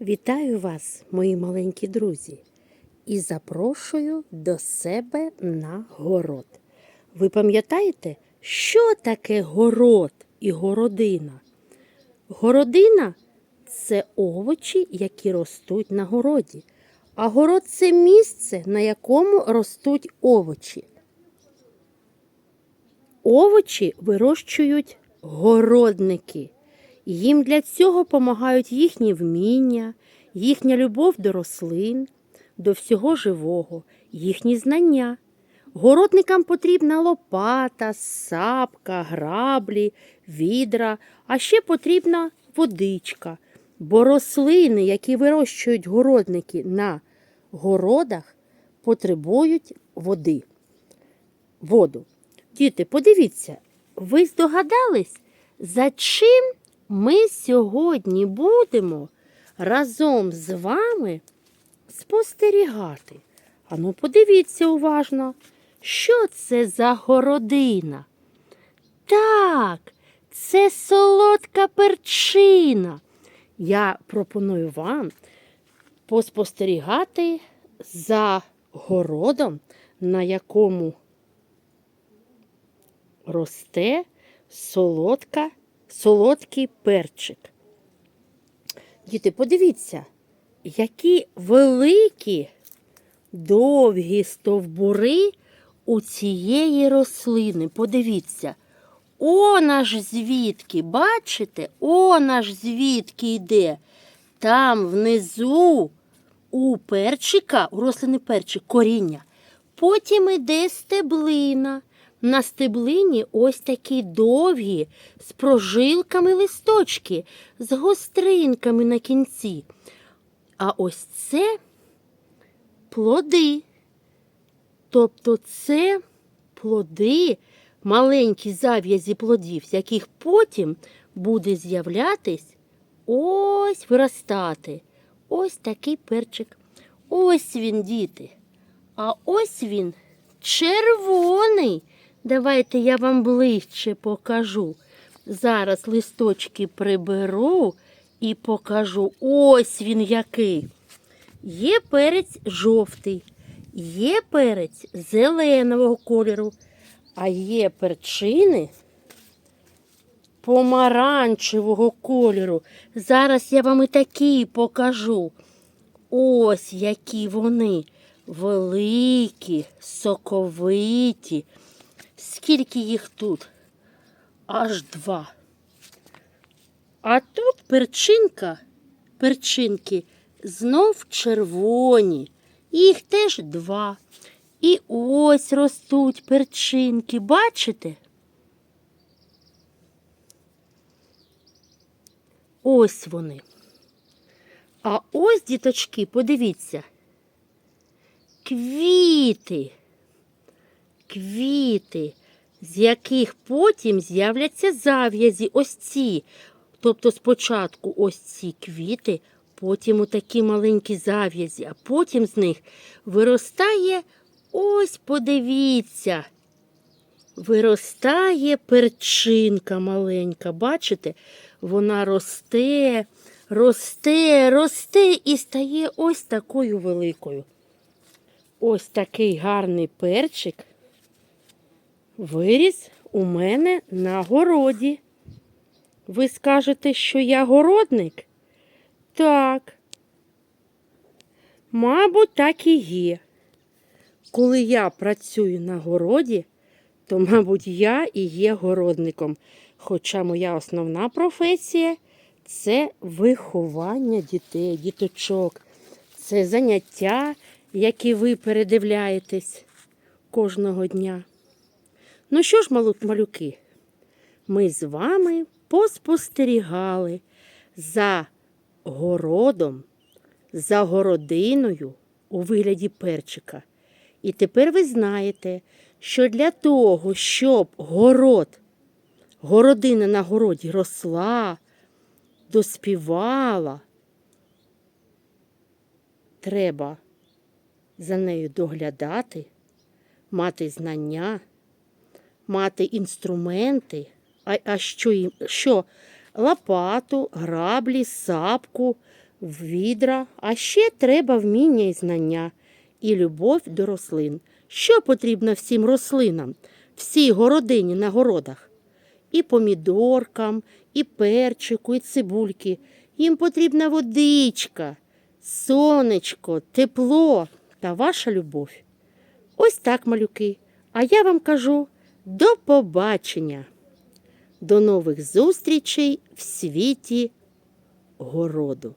Вітаю вас, мої маленькі друзі, і запрошую до себе на город. Ви пам'ятаєте, що таке город і городина? Городина це овочі, які ростуть на городі, а город це місце, на якому ростуть овочі. Овочі вирощують городники. Їм для цього допомагають їхні вміння, їхня любов до рослин, до всього живого, їхні знання. Городникам потрібна лопата, сапка, граблі, відра, а ще потрібна водичка. Бо рослини, які вирощують городники на городах, потребують води. Воду. Діти, подивіться, ви здогадались, за чим ми сьогодні будемо разом з вами спостерігати? Ану, подивіться уважно, що це за городина? Так, це солодка перчина. Я пропоную вам поспостерігати за городом, на якому росте солодка, солодкий перчик. Діти, подивіться, які великі довгі стовбури у цієї рослини. Подивіться. Он аж звідки, бачите? Он аж звідки йде. Там внизу у перчика, у рослини перчик, коріння. Потім іде стеблина. На стеблині ось такі довгі, з прожилками листочки, з гостринками на кінці. А ось це плоди. Тобто це плоди, маленькі зав'язі плодів, з яких потім буде з'являтись ось виростати. Ось такий перчик. Ось він, діти. А ось він червоний. Давайте я вам ближче покажу. Зараз листочки приберу і покажу. Ось він який. Є перець жовтий, є перець зеленого кольору, а є перчини помаранчевого кольору. Зараз я вам і такі покажу. Ось які вони великі, соковиті. Скільки їх тут? Аж два. А тут перчинка, перчинки знов червоні. Їх теж два. І ось ростуть перчинки, бачите? Ось вони. А ось, діточки, подивіться. Квіти. Квіти, з яких потім з'являться зав'язі, ось ці. Тобто спочатку ось ці квіти, потім отакі маленькі зав'язі, а потім з них виростає ось, подивіться. Виростає перчинка маленька, бачите? Вона росте, росте, росте і стає ось такою великою. Ось такий гарний перчик виріс у мене на городі. Ви скажете, що я городник? Так. Мабуть, так і є. Коли я працюю на городі, то, мабуть, я і є городником. Хоча моя основна професія це виховання дітей, діточок. Це заняття, які ви передивляєтесь кожного дня. Ну що ж, малюки, ми з вами поспостерігали за городом, за городиною у вигляді перчика. І тепер ви знаєте, що для того, щоб город, городина на городі росла, доспівала, треба за нею доглядати, мати знання, мати інструменти, а, а що, їм- що? Лопату, граблі, сапку, відра, а ще треба вміння і знання, і любов до рослин. Що потрібно всім рослинам, всій городині на городах? І помідоркам, і перчику, і цибульки. Їм потрібна водичка, сонечко, тепло та ваша любов. Ось так, малюки. А я вам кажу до побачення. До нових зустрічей в світі городу.